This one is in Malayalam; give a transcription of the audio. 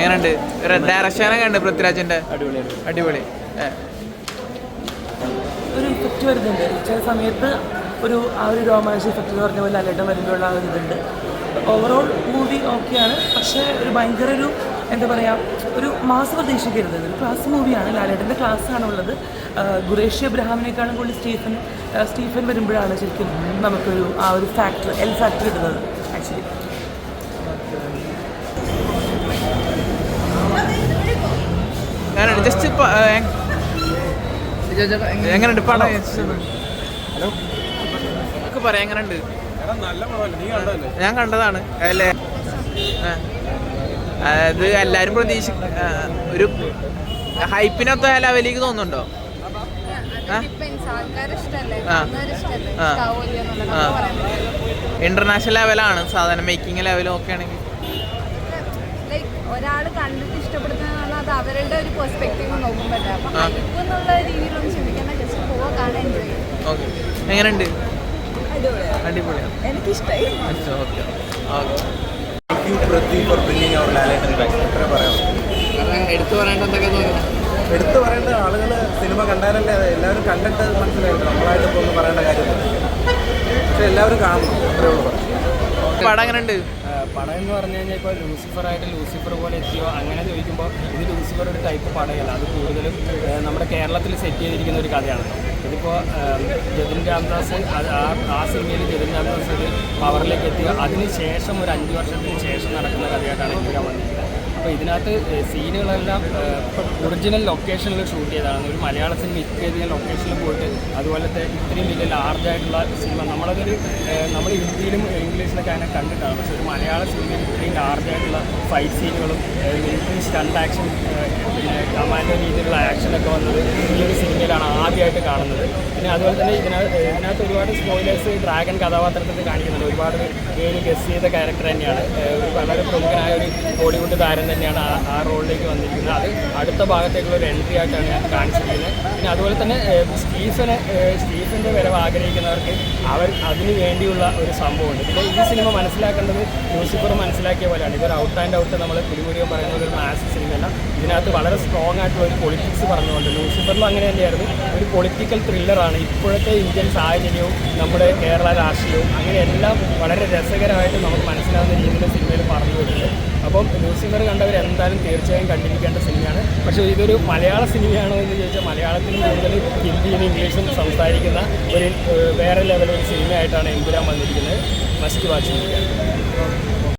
എങ്ങനെയുണ്ട്? ഡയറക്ഷനെ ഉണ്ട് പൃഥ്വിരാജിന്റെ. അടിപൊളി. ഒരു ഇഫക്റ്റ് വരുന്നുണ്ട്. ചില സമയത്ത് ഒരു ആ ഒരു രോമാഞ്ച ഇഫക്റ്റ് എന്ന് പറഞ്ഞ പോലെ അലട്ടം വരുമ്പോഴുള്ള ആ ഒരു ഇതുണ്ട്. ഓവറോൾ മൂവി ഓക്കെയാണ് പക്ഷേ ഒരു ഭയങ്കര ഒരു എന്താ പറയുക ഒരു മാസ് പ്രതീക്ഷിക്കരുത്. ഒരു ക്ലാസ് മൂവിയാണ് ലാലേട്ടന്റെ ക്ലാസ് ഉള്ളത് ഗുറേഷ് എബ്രഹാമിനേക്കാളും കൂടുതൽ സ്റ്റീഫൻ സ്റ്റീഫൻ വരുമ്പോഴാണ് ശരിക്കും നമുക്കൊരു ആ ഒരു ഫാക്ടർ എൽ ഫാക്ടർ കിട്ടുന്നത്. എങ്ങനെയുണ്ട് ജസ്റ്റ് എങ്ങനെയുണ്ട്? പടം നമുക്ക് പറയാം എങ്ങനെയുണ്ട്? ഞാൻ കണ്ടതാണ്. അല്ലേ. അത് എല്ലാരും പ്രതീക്ഷ ആ, ഒരു ഹൈപ്പിനൊത്ത ലെവലിലേക്ക് തോന്നുന്നുണ്ടോ. ഇന്റർനാഷണൽ ലെവലാണ് സാധനം മേക്കിംഗ് ലെവലും ഒക്കെ ആണെങ്കിൽ. ഒരാൾ കണ്ടിട്ട് ഇഷ്ടപ്പെടുന്ന അത് അവരുടെ ഒരു പെർസ്പെക്റ്റീവ് നോക്കുമ്പോഴേ അപ്പൊ. ഹൈപ്പ് എന്നുള്ള രീതിയിലൊന്നും ചിന്തിക്കേണ്ട ജസ്റ്റ് പോവാ കാണാൻ എൻജോയ് ചെയ്യും. ഓക്കെ. എങ്ങനെയുണ്ട്? അടിപൊളിയാണ് എനിക്കിഷ്ടമായി okay. Okay. You Prithvi for bringing our Lalettan back എത്ര പറയാം? എടുത്തു പറയേണ്ട എന്തൊക്കെ തോന്നുന്നു? എടുത്തു പറയേണ്ട ആളുകൾ സിനിമ കണ്ടാലല്ലേ എല്ലാവരും കണ്ടിട്ട് മനസ്സിലായിട്ട് നമ്മളായിട്ട് ഇപ്പോൾ ഒന്നും പറയേണ്ട കാര്യമില്ല പക്ഷെ എല്ലാവരും കാണണം അത്രേ ഉള്ളൂ. പടം എങ്ങനെയുണ്ട്? പടം എന്ന് പറഞ്ഞു കഴിഞ്ഞാൽ ഇപ്പോൾ ലൂസിഫർ ആയിട്ട് ലൂസിഫർ പോലെ എത്തിയോ? അങ്ങനെ ചോദിക്കുമ്പോൾ ഇത് ലൂസിഫർ ഒരു ടൈപ്പ് പടയല്ല. അത് കൂടുതലും നമ്മുടെ കേരളത്തിൽ സെറ്റ് ചെയ്തിരിക്കുന്ന ഒരു കഥയാണ്. ഇതിപ്പോൾ ജതിൻ രാംദാസ് ആ സിനിമയിൽ ജതിൻ രാംദാസ് ഒരു പവറിലേക്ക് എത്തിയോ? അതിന് ശേഷം ഒരു അഞ്ച് വർഷത്തിന് ശേഷം നടക്കുന്ന കഥയായിട്ടാണ് വരാൻ വന്നിരിക്കുന്നത് അപ്പോൾ ഇതിനകത്ത് സീനുകളെല്ലാം ഒറിജിനൽ ലൊക്കേഷനിൽ ഷൂട്ട് ചെയ്തതാണ്. ഒരു മലയാള സിനിമ ഇത്രയധികം ലൊക്കേഷനിൽ പോയിട്ട് അതുപോലത്തെ ഇത്രയും വലിയ ലാർജായിട്ടുള്ള സിനിമ. നമ്മളതൊരു നമ്മൾ ഹിന്ദിയിലും ഇംഗ്ലീഷിലൊക്കെ അതിനെ കണ്ടിട്ടാണ്. പക്ഷേ ഒരു മലയാള സിനിമയിൽ ഇത്രയും ലാർജായിട്ടുള്ള ഫൈറ്റ് സീനുകളും മിലിറ്ററി സ്റ്റണ്ട് ആക്ഷൻ പിന്നെ കമാൻഡോ രീതിയിലുള്ള ആക്ഷനൊക്കെ വന്നത് ഈ ഒരു സിനിമയിലാണ് ആദ്യമായിട്ട് കാണുന്നത്. പിന്നെ അതുപോലെ തന്നെ ഇതിനകത്ത് ഇതിനകത്ത് ഒരുപാട് സ്പോയിലേഴ്സ് ഡ്രാഗൺ കഥാപാത്രത്തിൽ കാണിക്കുന്നുണ്ട്. ഒരുപാട് ഗസ് ചെയ്ത ക്യാരക്ടർ തന്നെയാണ്. ഒരു വളരെ പ്രമുഖനായ ഒരു ബോളിവുഡ് താരം തന്നെയാണ് ആ റോളിലേക്ക് വന്നിരിക്കുന്നത്. അത് അടുത്ത ഭാഗത്തേക്കുള്ള ഒരു എൻട്രി ആയിട്ടാണ് ഞാൻ കാണിച്ചിരിക്കുന്നത്. പിന്നെ അതുപോലെ തന്നെ സ്റ്റീഫന് സ്റ്റീഫന്റെ വരവ് ആഗ്രഹിക്കുന്നവർക്ക് അവർ അതിന് വേണ്ടിയുള്ള ഒരു സംഭവമുണ്ട്. പിന്നെ ഈ സിനിമ മനസ്സിലാക്കേണ്ടത് ന്യൂസിപ്പർ മനസ്സിലാക്കിയ പോലെയാണ്. ഇതൊരു ഔട്ട് ആൻഡ് ഔട്ട് നമ്മൾ പുലിമുരിയോ പറയുന്നത് ഒരു മാസ് സിനിമയല്ല ഇതിനകത്ത് വളരെ സ്ട്രോങ് ആയിട്ടുള്ള ഒരു പൊളിറ്റിക്സ് പറഞ്ഞുകൊണ്ട് ലൂസിഫറിലും അങ്ങനെ തന്നെയായിരുന്നു. ഒരു പൊളിറ്റിക്കൽ ത്രില്ലറാണ് ഇപ്പോഴത്തെ ഇന്ത്യൻ സാഹചര്യവും നമ്മുടെ കേരള രാഷ്ട്രീയവും അങ്ങനെ എല്ലാം വളരെ രസകരമായിട്ട് നമുക്ക് മനസ്സിലാവുന്ന രീതിയിൽ സിനിമയിൽ പറഞ്ഞു കൊടുക്കുന്നത് അപ്പം ലൂസിഫർ കണ്ടവർ എന്തായാലും തീർച്ചയായും കണ്ടിരിക്കേണ്ട സിനിമയാണ്. പക്ഷേ ഇതൊരു മലയാള സിനിമയാണോ എന്ന് ചോദിച്ചാൽ മലയാളത്തിലും കൂടുതൽ ഹിന്ദിയും ഇംഗ്ലീഷും സംസാരിക്കുന്ന ഒരു വേറെ ലെവൽ ഒരു സിനിമയായിട്ടാണ് എമ്പുരാൻ വന്നിരിക്കുന്നത്. Must watch